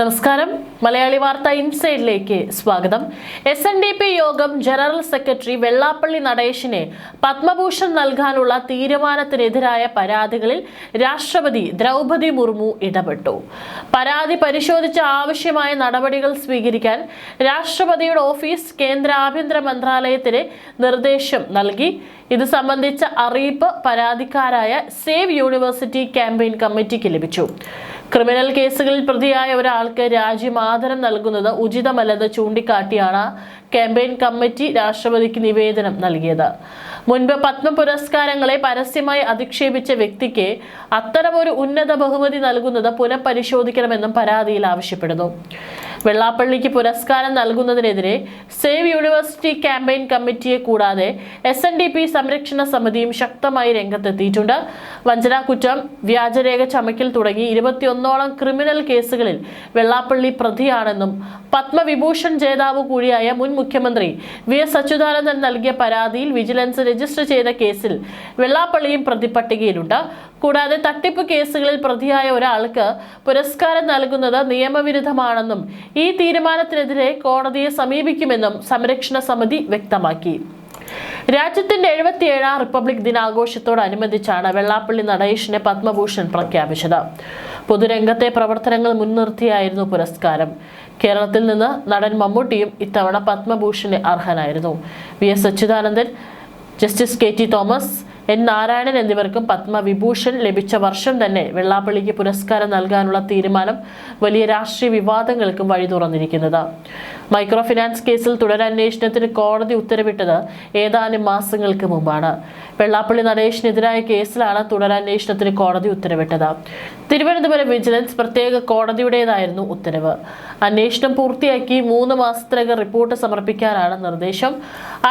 നമസ്കാരം. മലയാളി വാർത്ത ഇൻസൈഡിലേക്ക് സ്വാഗതം. എസ് എൻ ഡി പി യോഗം ജനറൽ സെക്രട്ടറി വെള്ളാപ്പള്ളി നടേശിനെ പത്മഭൂഷൺ നൽകാനുള്ള തീരുമാനത്തിനെതിരായ പരാതികളിൽ രാഷ്ട്രപതി ദ്രൗപദി മുർമു ഇടപെട്ടു. പരാതി പരിശോധിച്ച് ആവശ്യമായ നടപടികൾ സ്വീകരിക്കാൻ രാഷ്ട്രപതിയുടെ ഓഫീസ് കേന്ദ്ര ആഭ്യന്തര മന്ത്രാലയത്തിന് നിർദ്ദേശം നൽകി. ഇത് സംബന്ധിച്ച അറിയിപ്പ് പരാതിക്കാരായ സേവ് യൂണിവേഴ്സിറ്റി ക്യാമ്പയിൻ കമ്മിറ്റിക്ക് ലഭിച്ചു. ക്രിമിനൽ കേസുകളിൽ പ്രതിയായ ഒരാൾക്ക് രാജ്യമാദരം നൽകുന്നത് ഉചിതമല്ലെന്ന് ചൂണ്ടിക്കാട്ടിയാണ് ക്യാമ്പയിൻ കമ്മിറ്റി രാഷ്ട്രപതിക്ക് നിവേദനം നൽകിയത്. മുൻപ് പത്മ പുരസ്കാരങ്ങളെ പരസ്യമായി അധിക്ഷേപിച്ച വ്യക്തിക്ക് അത്തരമൊരു ഉന്നത ബഹുമതി നൽകുന്നത് പുനഃപരിശോധിക്കണമെന്നും പരാതിയിൽ ആവശ്യപ്പെടുന്നു. വെള്ളാപ്പള്ളിക്ക് പുരസ്കാരം നൽകുന്നതിനെതിരെ സേവ് യൂണിവേഴ്സിറ്റി ക്യാമ്പയിൻ കമ്മിറ്റിയെ കൂടാതെ എസ് എൻ ഡി പി സംരക്ഷണ സമിതിയും ശക്തമായി രംഗത്തെത്തിയിട്ടുണ്ട്. വഞ്ചനാക്കുറ്റം വ്യാജരേഖ ചമക്കൽ തുടങ്ങി ഇരുപത്തിയൊന്നോളം ക്രിമിനൽ കേസുകളിൽ വെള്ളാപ്പള്ളി പ്രതിയാണെന്നും പത്മവിഭൂഷൺ ജേതാവ് കൂടിയായ മുൻ മുഖ്യമന്ത്രി വി എസ് അച്യുതാനന്ദൻ നൽകിയ പരാതിയിൽ വിജിലൻസ് രജിസ്റ്റർ ചെയ്ത കേസിൽ വെള്ളാപ്പള്ളിയും പ്രതിപട്ടികയിലുണ്ട്. കൂടാതെ തട്ടിപ്പ് കേസുകളിൽ പ്രതിയായ ഒരാൾക്ക് പുരസ്കാരം നൽകുന്നത് നിയമവിരുദ്ധമാണെന്നും ഈ തീരുമാനത്തിനെതിരെ കോടതിയെ സമീപിക്കുമെന്നും സംരക്ഷണ സമിതി വ്യക്തമാക്കി. രാജ്യത്തിന്റെ എഴുപത്തിയേഴാം റിപ്പബ്ലിക് ദിനാഘോഷത്തോടനുബന്ധിച്ചാണ് വെള്ളാപ്പള്ളി നടേശിനെ പത്മഭൂഷൺ പ്രഖ്യാപിച്ചത്. പൊതുരംഗത്തെ പ്രവർത്തനങ്ങൾ മുൻനിർത്തിയായിരുന്നു പുരസ്കാരം. കേരളത്തിൽ നിന്ന് നടൻ മമ്മൂട്ടിയും ഇത്തവണ പത്മഭൂഷന് അർഹനായിരുന്നു. V S Achuthanandan justice K T Thomas N Narayanan എന്നിവർക്കും പത്മവിഭൂഷൺ ലഭിച്ച വർഷം തന്നെ വെള്ളാപ്പള്ളിക്ക് പുരസ്കാരം നൽകാനുള്ള തീരുമാനം വലിയ രാഷ്ട്രീയ വിവാദങ്ങൾക്കും വഴി തുറന്നിരിക്കുന്നത്. മൈക്രോ ഫിനാൻസ് കേസിൽ തുടരന്വേഷണത്തിന് കോടതി ഉത്തരവിട്ടത് ഏതാനും മാസങ്ങൾക്ക് മുമ്പാണ്. വെള്ളാപ്പള്ളി നടേശിനെതിരായ കേസിലാണ് തുടരന്വേഷണത്തിന് കോടതി ഉത്തരവിട്ടത്. തിരുവനന്തപുരം വിജിലൻസ് പ്രത്യേക കോടതിയുടേതായിരുന്നു ഉത്തരവ്. അന്വേഷണം പൂർത്തിയാക്കി മൂന്ന് മാസത്തിനകം റിപ്പോർട്ട് സമർപ്പിക്കാനാണ് നിർദ്ദേശം.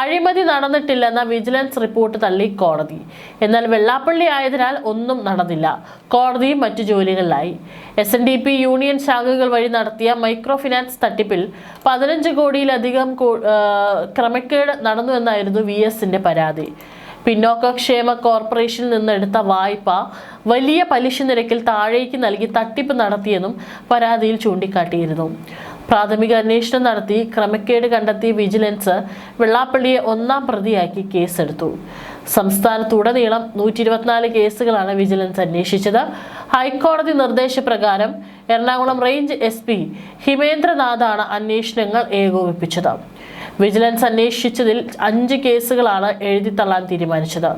അഴിമതി നടന്നിട്ടില്ലെന്ന വിജിലൻസ് റിപ്പോർട്ട് തള്ളി കോടതി. എന്നാൽ വെള്ളാപ്പള്ളി ആയതിനാൽ ഒന്നും നടന്നില്ല. കോടതിയും മറ്റു ജോലികളിലായി. S N D P union ശാഖകൾ വഴി നടത്തിയ മൈക്രോ ഫിനാൻസ് തട്ടിപ്പിൽ പതിനഞ്ച് കോടിയിലധികം ക്രമക്കേട് നടന്നു നടന്നുവെന്നായിരുന്നു വി എസിന്റെ പരാതി. പിന്നോക്കക്ഷേമ കോർപ്പറേഷനിൽ നിന്നെടുത്ത വായ്പ വലിയ പലിശ നിരക്കിൽ താഴേക്ക് നൽകി തട്ടിപ്പ് നടത്തിയെന്നും പരാതിയിൽ ചൂണ്ടിക്കാട്ടിയിരുന്നു. പ്രാഥമിക അന്വേഷണം നടത്തി ക്രമക്കേട് കണ്ടെത്തിയ വിജിലൻസ് വെള്ളാപ്പള്ളിയെ ഒന്നാം പ്രതിയാക്കി കേസെടുത്തു. സംസ്ഥാനത്തുടനീളം നൂറ്റി ഇരുപത്തിനാല് കേസുകളാണ് വിജിലൻസ് അന്വേഷിച്ചത്. ഹൈക്കോടതി നിർദ്ദേശപ്രകാരം എറണാകുളം റേഞ്ച് എസ് പി ഹിമേന്ദ്രനാഥാണ് അന്വേഷണങ്ങൾ ഏകോപിപ്പിച്ചത്. വിജിലൻസ് അന്വേഷിച്ചതിൽ അഞ്ച് കേസുകളാണ് എഴുതിത്തള്ളാൻ തീരുമാനിച്ചത്.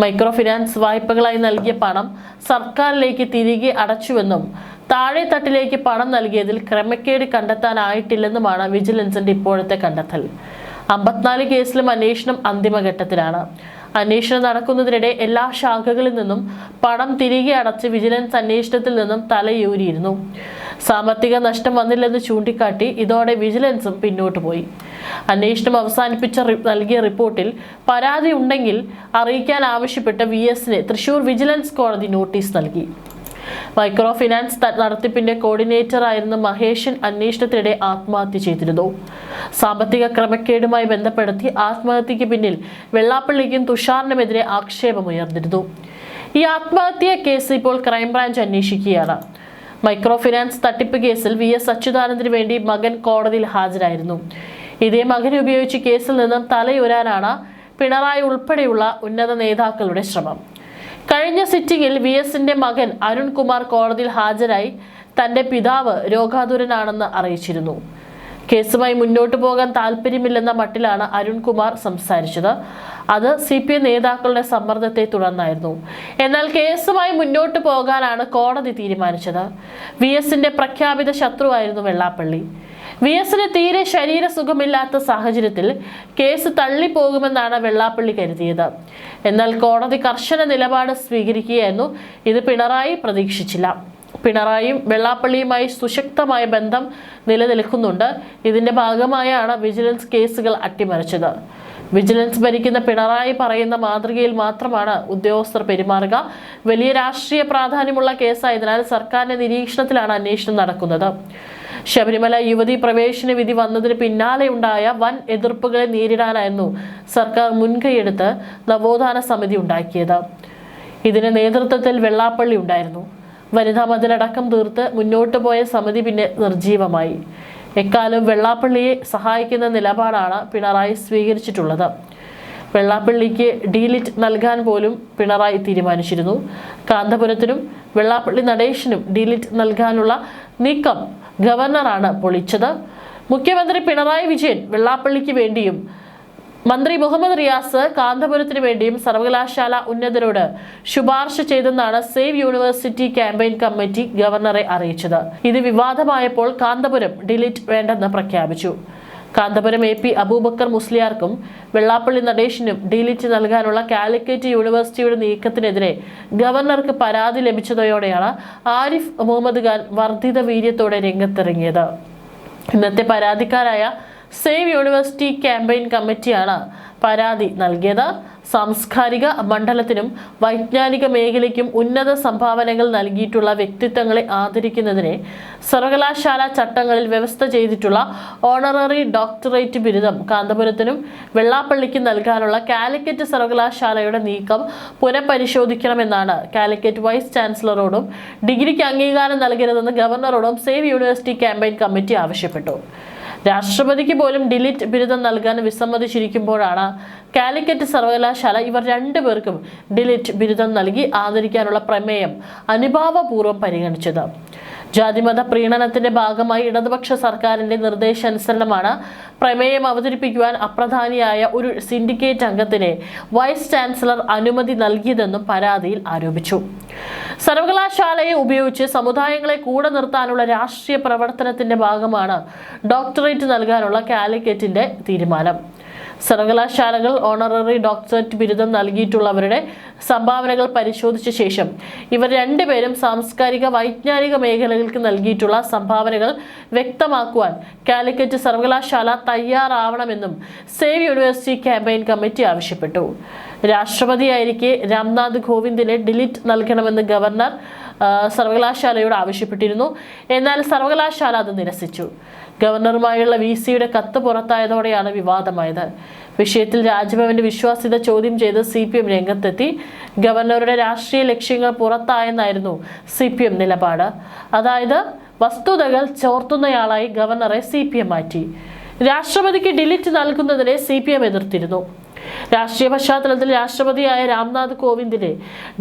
മൈക്രോ ഫിനാൻസ് വായ്പകളായി നൽകിയ പണം സർക്കാരിലേക്ക് തിരികെ അടച്ചുവെന്നും താഴെ തട്ടിലേക്ക് പണം നൽകിയതിൽ ക്രമക്കേട് കണ്ടെത്താനായിട്ടില്ലെന്നുമാണ് വിജിലൻസിന്റെ ഇപ്പോഴത്തെ കണ്ടെത്തൽ. അമ്പത്തിനാല് കേസിലും അന്വേഷണം അന്തിമഘട്ടത്തിലാണ്. അന്വേഷണം നടക്കുന്നതിനിടെ എല്ലാ ശാഖകളിൽ നിന്നും പണം തിരികെ അടച്ച് വിജിലൻസ് അന്വേഷണത്തിൽ നിന്നും തലയൂരിയിരുന്നു. സാമ്പത്തിക നഷ്ടം വന്നില്ലെന്ന് ചൂണ്ടിക്കാട്ടി ഇതോടെ വിജിലൻസും പിന്നോട്ട് പോയി. അന്വേഷണം അവസാനിപ്പിച്ച നൽകിയ റിപ്പോർട്ടിൽ പരാതി ഉണ്ടെങ്കിൽ അറിയിക്കാൻ ആവശ്യപ്പെട്ട വി എസിന് തൃശൂർ വിജിലൻസ് കോടതി നോട്ടീസ് നൽകി. മൈക്രോ ഫിനാൻസ് നടത്തിപ്പിന്റെ കോർഡിനേറ്റർ ആയിരുന്ന മഹേഷൻ അന്വേഷണത്തിനിടെ ആത്മഹത്യ ചെയ്തിരുന്നു. സാമ്പത്തിക ക്രമക്കേടുമായി ബന്ധപ്പെടുത്തി ആത്മഹത്യക്ക് പിന്നിൽ വെള്ളാപ്പള്ളിക്കും തുഷാറിനുമെതിരെ ആക്ഷേപമുയർന്നിരുന്നു. ഈ ആത്മഹത്യാ കേസ് ഇപ്പോൾ ക്രൈംബ്രാഞ്ച് അന്വേഷിക്കുകയാണ്. മൈക്രോ ഫിനാൻസ് തട്ടിപ്പ് കേസിൽ വി എസ് അച്യുതാനന്ദന് വേണ്ടി മകൻ കോടതിയിൽ ഹാജരായിരുന്നു. ഇതേ മകനെ ഉപയോഗിച്ച് കേസിൽ നിന്നും തലയുരാനാണ് പിണറായി ഉൾപ്പെടെയുള്ള ഉന്നത നേതാക്കളുടെ ശ്രമം. കഴിഞ്ഞ സിറ്റിംഗിൽ വി എസിന്റെ മകൻ അരുൺകുമാർ കോടതിയിൽ ഹാജരായി തന്റെ പിതാവ് രോഗാതുരനാണെന്ന് അറിയിച്ചിരുന്നു. കേസുമായി മുന്നോട്ട് പോകാൻ താല്പര്യമില്ലെന്ന മട്ടിലാണ് അരുൺകുമാർ സംസാരിച്ചത്. അത് സി പി എം നേതാക്കളുടെ സമ്മർദ്ദത്തെ തുടർന്നായിരുന്നു. എന്നാൽ കേസുമായി മുന്നോട്ട് പോകാനാണ് കോടതി തീരുമാനിച്ചത്. വി എസിന്റെ പ്രഖ്യാപിത ശത്രുവായിരുന്നു വെള്ളാപ്പള്ളി. വി എസിന് തീരെ ശരീരസുഖമില്ലാത്ത സാഹചര്യത്തിൽ കേസ് തള്ളിപ്പോകുമെന്നാണ് വെള്ളാപ്പള്ളി കരുതിയത്. എന്നാൽ കോടതി കർശന നിലപാട് സ്വീകരിക്കുകയായിരുന്നു. ഇത് പിണറായി പ്രതീക്ഷിച്ചില്ല. പിണറായിയും വെള്ളാപ്പള്ളിയുമായി സുശക്തമായ ബന്ധം നിലനിൽക്കുന്നുണ്ട്. ഇതിന്റെ ഭാഗമായാണ് വിജിലൻസ് കേസുകൾ അട്ടിമറിച്ചത്. വിജിലൻസ് ഭരിക്കുന്ന പിണറായി പറയുന്ന മാതൃകയിൽ മാത്രമാണ് ഉദ്യോഗസ്ഥർ പെരുമാറുക. വലിയ രാഷ്ട്രീയ പ്രാധാന്യമുള്ള കേസായതിനാൽ സർക്കാരിന്റെ നിരീക്ഷണത്തിലാണ് അന്വേഷണം നടക്കുന്നത്. ശബരിമല യുവതി പ്രവേശന വിധി വന്നതിന് പിന്നാലെ ഉണ്ടായ വൻ എതിർപ്പുകളെ നേരിടാനായിരുന്നു സർക്കാർ മുൻകൈയെടുത്ത് നവോത്ഥാന സമിതി ഉണ്ടാക്കിയത്. ഇതിന് നേതൃത്വത്തിൽ വെള്ളാപ്പള്ളി ഉണ്ടായിരുന്നു. വനിതാ മതിലടക്കം തീർത്ത് മുന്നോട്ട് പോയ സമിതി പിന്നെ നിർജീവമായി എക്കാലം വെള്ളാപ്പള്ളിയെ സഹായിക്കുന്ന നിലപാടാണ് പിണറായി സ്വീകരിച്ചിട്ടുള്ളത്. വെള്ളാപ്പള്ളിക്ക് ഡീലിറ്റ് നൽകാൻ പോലും പിണറായി തീരുമാനിച്ചിരുന്നു. കാന്തപുരത്തിനും വെള്ളാപ്പള്ളി നടേശനും ഡീലിറ്റ് നൽകാനുള്ള നീക്കം ഗവർണറാണ് പൊളിച്ചത്. മുഖ്യമന്ത്രി പിണറായി വിജയൻ വെള്ളാപ്പള്ളിക്ക് വേണ്ടിയും മന്ത്രി മുഹമ്മദ് റിയാസ് കാന്തപുരത്തിന് വേണ്ടിയും സർവകലാശാല ഉന്നതരോട് ശുപാർശ ചെയ്തെന്നാണ് സേവ് യൂണിവേഴ്സിറ്റി ക്യാമ്പയിൻ കമ്മിറ്റി ഗവർണറെ അറിയിച്ചത്. ഇത് വിവാദമായപ്പോൾ കാന്തപുരം ഡിലീറ്റ് വേണ്ടെന്ന് പ്രഖ്യാപിച്ചു. കാന്തപുരം എ പി അബൂബക്കർ മുസ്ലിയാർക്കും വെള്ളാപ്പള്ളി നടേശിനും ഡിലിറ്റ് നൽകാനുള്ള കാലിക്കറ്റ് യൂണിവേഴ്സിറ്റിയുടെ നീക്കത്തിനെതിരെ ഗവർണർക്ക് പരാതി ലഭിച്ചതോടെയാണ് ആരിഫ് മുഹമ്മദ് ഖാൻ വർദ്ധിത വീര്യത്തോടെ രംഗത്തിറങ്ങിയത്. ഇന്നത്തെ പരാതിക്കാരായ സേവ് യൂണിവേഴ്സിറ്റി ക്യാമ്പയിൻ കമ്മിറ്റിയാണ് പരാതി നൽകിയത്. സാംസ്കാരിക മണ്ഡലത്തിനും വൈജ്ഞാനിക മേഖലയ്ക്കും ഉന്നത സംഭാവനകൾ നൽകിയിട്ടുള്ള വ്യക്തിത്വങ്ങളെ ആദരിക്കുന്നതിനെ സർവകലാശാല ചട്ടങ്ങളിൽ വ്യവസ്ഥ ചെയ്തിട്ടുള്ള ഓണററി ഡോക്ടറേറ്റ് ബിരുദം കാന്തപുരത്തിനും വെള്ളാപ്പള്ളിക്കും നൽകാനുള്ള കാലിക്കറ്റ് സർവകലാശാലയുടെ നീക്കം പുനഃപരിശോധിക്കണമെന്നാണ് കാലിക്കറ്റ് വൈസ് ചാൻസലറോടും ഡിഗ്രിക്ക് അംഗീകാരം നൽകരുതെന്ന് ഗവർണറോടും സേവ് യൂണിവേഴ്സിറ്റി ക്യാമ്പയിൻ കമ്മിറ്റി ആവശ്യപ്പെട്ടു. രാഷ്ട്രപതിക്ക് പോലും ഡിലിറ്റ് ബിരുദം നൽകാൻ വിസമ്മതിച്ചിരിക്കുമ്പോഴാണ് കാലിക്കറ്റ് സർവകലാശാല ഇവർ രണ്ടുപേർക്കും ഡിലിറ്റ് ബിരുദം നൽകി ആദരിക്കാനുള്ള പ്രമേയം അനുഭാവപൂർവം പരിഗണിച്ചത്. ജാതിമത പ്രീണനത്തിന്റെ ഭാഗമായി ഇടതുപക്ഷ സർക്കാരിന്റെ നിർദ്ദേശാനുസരണമാണ് പ്രമേയം അവതരിപ്പിക്കുവാൻ അപ്രധാനിയായ ഒരു സിൻഡിക്കേറ്റ് അംഗത്തിന് വൈസ് ചാൻസലർ അനുമതി നൽകിയതെന്നും പരാതിയിൽ ആരോപിച്ചു. സർവകലാശാലയെ ഉപയോഗിച്ച് സമുദായങ്ങളെ കൂടെ നിർത്താനുള്ള രാഷ്ട്രീയ പ്രവർത്തനത്തിന്റെ ഭാഗമാണ് ഡോക്ടറേറ്റ് നൽകാനുള്ള കാലിക്കറ്റിന്റെ തീരുമാനം. സർവകലാശാലകൾ ഓണററി ഡോക്ടറേറ്റ് ബിരുദം നൽകിയിട്ടുള്ളവരുടെ സംഭാവനകൾ പരിശോധിച്ച ശേഷം ഇവർ രണ്ടുപേരും സാംസ്കാരിക വൈജ്ഞാനിക മേഖലകൾക്ക് നൽകിയിട്ടുള്ള സംഭാവനകൾ വ്യക്തമാക്കുവാൻ കാലിക്കറ്റ് സർവകലാശാല തയ്യാറാവണമെന്നും സേവ് യൂണിവേഴ്സിറ്റി ക്യാമ്പയിൻ കമ്മിറ്റി ആവശ്യപ്പെട്ടു. രാഷ്ട്രപതിയായിരിക്കെ രാംനാഥ് കോവിന്ദിനെ ഡിലിറ്റ് നൽകണമെന്ന് ഗവർണർ സർവകലാശാലയോട് ആവശ്യപ്പെട്ടിരുന്നു. എന്നാൽ സർവകലാശാല അത് നിരസിച്ചു. ഗവർണറുമായുള്ള വി സിയുടെ കത്ത് പുറത്തായതോടെയാണ് വിവാദമായത്. വിഷയത്തിൽ രാജ്ഭവന്റെ വിശ്വാസ്യത ചോദ്യം ചെയ്ത് സി പി എം രംഗത്തെത്തി. ഗവർണറുടെ രാഷ്ട്രീയ ലക്ഷ്യങ്ങൾ പുറത്തായെന്നായിരുന്നു സി പി എം നിലപാട്. അതായത് വസ്തുതകൾ ചോർത്തുന്നയാളായി ഗവർണറെ സി പി എം മാറ്റി. രാഷ്ട്രപതിക്ക് ഡിലിറ്റ് നൽകുന്നതിനെ സി പി എം എതിർത്തിരുന്നു. രാഷ്ട്രീയ പശ്ചാത്തലത്തിൽ രാഷ്ട്രപതിയായ രാംനാഥ് കോവിന്ദിന്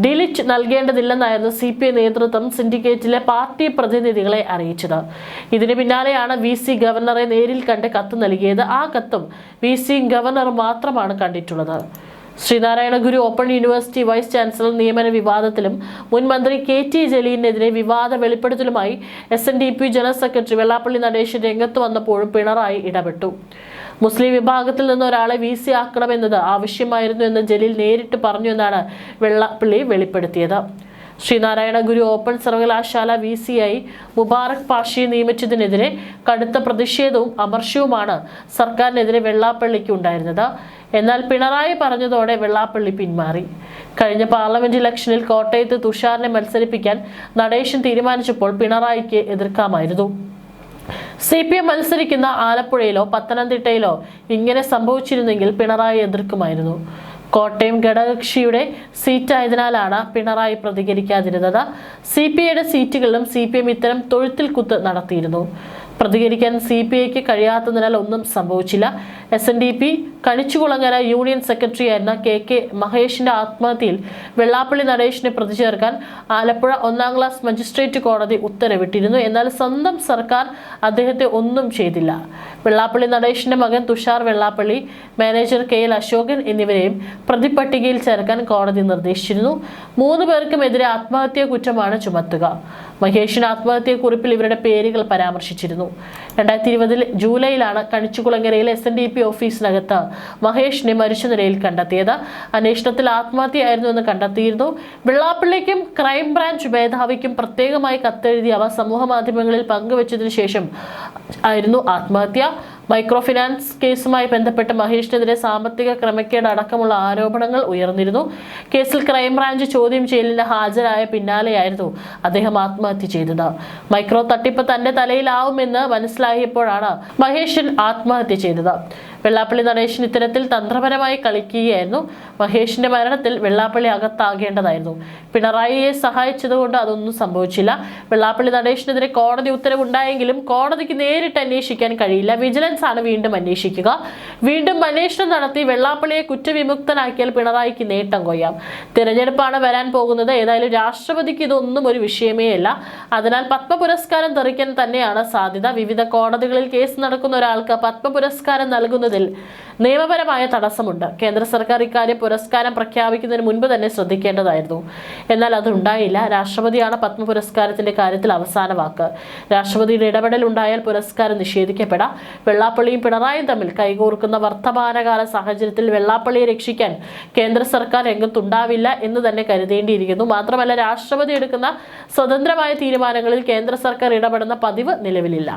ഡിലിറ്റ് നൽകേണ്ടതില്ലെന്നായിരുന്നു സി പി ഐ നേതൃത്വം സിൻഡിക്കേറ്റിലെ പാർട്ടി പ്രതിനിധികളെ അറിയിച്ചത്. ഇതിന് പിന്നാലെയാണ് വി സി ഗവർണറെ നേരിൽ കണ്ട് കത്ത് നൽകിയത്. ആ കത്തും വി സി ഗവർണർ മാത്രമാണ് കണ്ടിട്ടുള്ളത്. Sree Narayana Guru open university vice chancellor നിയമന വിവാദത്തിലും മുൻ മന്ത്രി കെ ടി ജലീലിനെതിരെ വിവാദ വെളിപ്പെടുത്തലുമായി S N D P general secretary Vellappally Natesan രംഗത്ത് വന്നപ്പോഴും പിണറായി ഇടപെട്ടു. മുസ്ലിം വിഭാഗത്തിൽ നിന്ന് ഒരാളെ വി സി ആക്കണമെന്നത് ആവശ്യമായിരുന്നു എന്ന് ജലീൽ നേരിട്ട് പറഞ്ഞു എന്നാണ് വെള്ളപ്പള്ളി വെളിപ്പെടുത്തിയത്. ശ്രീനാരായണ ഗുരു ഓപ്പൺ സർവകലാശാല വി സി ഐ മുബാറക് പാഷയെ നിയമിച്ചതിനെതിരെ കടുത്ത പ്രതിഷേധവും അമർഷവുമാണ് സർക്കാരിനെതിരെ വെള്ളാപ്പള്ളിക്ക് ഉണ്ടായിരുന്നത്. എന്നാൽ പിണറായി പറഞ്ഞതോടെ വെള്ളാപ്പള്ളി പിന്മാറി. കഴിഞ്ഞ പാർലമെന്റ് ഇലക്ഷനിൽ കോട്ടയത്ത് തുഷാറിനെ മത്സരിപ്പിക്കാൻ നടേശൻ തീരുമാനിച്ചപ്പോൾ പിണറായിക്ക് എതിർക്കാമായിരുന്നു. സി പി എം മത്സരിക്കുന്ന ആലപ്പുഴയിലോ പത്തനംതിട്ടയിലോ ഇങ്ങനെ സംഭവിച്ചിരുന്നെങ്കിൽ പിണറായി എതിർക്കുമായിരുന്നു. കോട്ടയം ഘടകകക്ഷിയുടെ സീറ്റായതിനാലാണ് പിണറായി പ്രതികരിക്കാതിരുന്നത്. സി പി ഐയുടെ സീറ്റുകളിലും സി പി എം ഇത്തരം തൊഴുത്തിൽ കുത്ത് നടത്തിയിരുന്നു. പ്രതികരിക്കാൻ സി പി ഐക്ക് കഴിയാത്തതിനാൽ ഒന്നും സംഭവിച്ചില്ല. S N D P Kanichukulangara union secretary ആയിരുന്ന കെ കെ മഹേഷിന്റെ ആത്മഹത്യയിൽ വെള്ളാപ്പള്ളി നടേശിനെ പ്രതി ചേർക്കാൻ ആലപ്പുഴ ഒന്നാം ക്ലാസ് മജിസ്ട്രേറ്റ് കോടതി ഉത്തരവിട്ടിരുന്നു. എന്നാൽ സ്വന്തം സർക്കാർ അദ്ദേഹത്തെ ഒന്നും ചെയ്തില്ല. വെള്ളാപ്പള്ളി നടേശിന്റെ മകൻ Thushar Vellappally manager K L Ashokan എന്നിവരെയും പ്രതിപട്ടികയിൽ ചേർക്കാൻ കോടതി നിർദ്ദേശിച്ചിരുന്നു. മൂന്ന് പേർക്കുമെതിരെ ആത്മഹത്യാ കുറ്റമാണ് ചുമത്തുക. മഹേഷിന് ആത്മഹത്യക്കുറിപ്പിൽ ഇവരുടെ പേരുകൾ പരാമർശിച്ചിരുന്നു. രണ്ടായിരത്തി ഇരുപതിൽ ജൂലൈയിലാണ് കണിച്ചുകുളങ്ങരയിൽ എസ് എൻ ഡി പി ഓഫീസിനകത്ത് മഹേഷിനെ മരിച്ച നിലയിൽ കണ്ടെത്തിയത്. അന്വേഷണത്തിൽ ആത്മഹത്യയായിരുന്നു എന്ന് കണ്ടെത്തിയിരുന്നു. വെള്ളാപ്പള്ളിക്കും ക്രൈംബ്രാഞ്ച് മേധാവിക്കും പ്രത്യേകമായി കത്തെഴുതി അവ സമൂഹ മാധ്യമങ്ങളിൽ പങ്കുവച്ചതിനു ശേഷം ആയിരുന്നു ആത്മഹത്യ. മൈക്രോ ഫിനാൻസ് കേസുമായി ബന്ധപ്പെട്ട് മഹേഷിനെതിരെ സാമ്പത്തിക ക്രമക്കേട് അടക്കമുള്ള ആരോപണങ്ങൾ ഉയർന്നിരുന്നു. കേസിൽ ക്രൈംബ്രാഞ്ച് ചോദ്യം ചെയ്യലിന് ഹാജരായ പിന്നാലെയായിരുന്നു അദ്ദേഹം ആത്മഹത്യ ചെയ്തത്. മൈക്രോ തട്ടിപ്പ് തന്റെ തലയിലാവുമെന്ന് മനസ്സിലായപ്പോഴാണ് മഹേഷൻ ആത്മഹത്യ ചെയ്തത്. വെള്ളാപ്പള്ളി നടേശൻ ഇത്തരത്തിൽ തന്ത്രപരമായി കളിക്കുകയായിരുന്നു. മഹേഷിന്റെ മരണത്തിൽ വെള്ളാപ്പള്ളി അകത്താകേണ്ടതായിരുന്നു. പിണറായിയെ സഹായിച്ചതുകൊണ്ട് അതൊന്നും സംഭവിച്ചില്ല. വെള്ളാപ്പള്ളി നടേശനെതിരെ കോടതി ഉത്തരവുണ്ടായെങ്കിലും കോടതിക്ക് നേരിട്ട് അന്വേഷിക്കാൻ കഴിയില്ല. വിജിലൻസ് ആണ് വീണ്ടും അന്വേഷിക്കുക. വീണ്ടും അന്വേഷണം നടത്തി വെള്ളാപ്പള്ളിയെ കുറ്റവിമുക്തനാക്കിയാൽ പിണറായിക്ക് നേട്ടം കൊയ്യാം. തിരഞ്ഞെടുപ്പാണ് വരാൻ പോകുന്നത്. ഏതായാലും രാഷ്ട്രപതിക്ക് ഇതൊന്നും ഒരു വിഷയമേ അല്ല. അതിനാൽ പത്മ പുരസ്കാരം തെറിക്കാൻ തന്നെയാണ് സാധ്യത. വിവിധ കോടതികളിൽ കേസ് നടക്കുന്ന ഒരാൾക്ക് പത്മ പുരസ്കാരം നൽകുന്നതിൽ നിയമപരമായ തടസ്സമുണ്ട്. കേന്ദ്ര സർക്കാർ ഇക്കാര്യം പുരസ്കാരം പ്രഖ്യാപിക്കുന്നതിന് മുൻപ് തന്നെ ശ്രദ്ധിക്കേണ്ടതായിരുന്നു. എന്നാൽ അതുണ്ടായില്ല രാഷ്ട്രപതിയാണ് പത്മ പുരസ്കാരത്തിന്റെ കാര്യത്തിൽ അവസാന വാക്ക്. രാഷ്ട്രപതിയുടെ ഇടപെടൽ ഉണ്ടായാൽ പുരസ്കാരം നിഷേധിക്കപ്പെടാം. വെള്ളാപ്പള്ളിയും പിണറായിയും തമ്മിൽ കൈകോർക്കുന്ന വർത്തമാനകാല സാഹചര്യത്തിൽ വെള്ളാപ്പള്ളിയെ രക്ഷിക്കാൻ കേന്ദ്ര സർക്കാർ രംഗത്തുണ്ടാവില്ല എന്ന് തന്നെ കരുതേണ്ടിയിരിക്കുന്നു. മാത്രമല്ല രാഷ്ട്രപതി എടുക്കുന്ന സ്വതന്ത്രമായ തീരുമാനങ്ങളിൽ കേന്ദ്ര സർക്കാർ ഇടപെടുന്ന പതിവ് നിലവിലില്ല.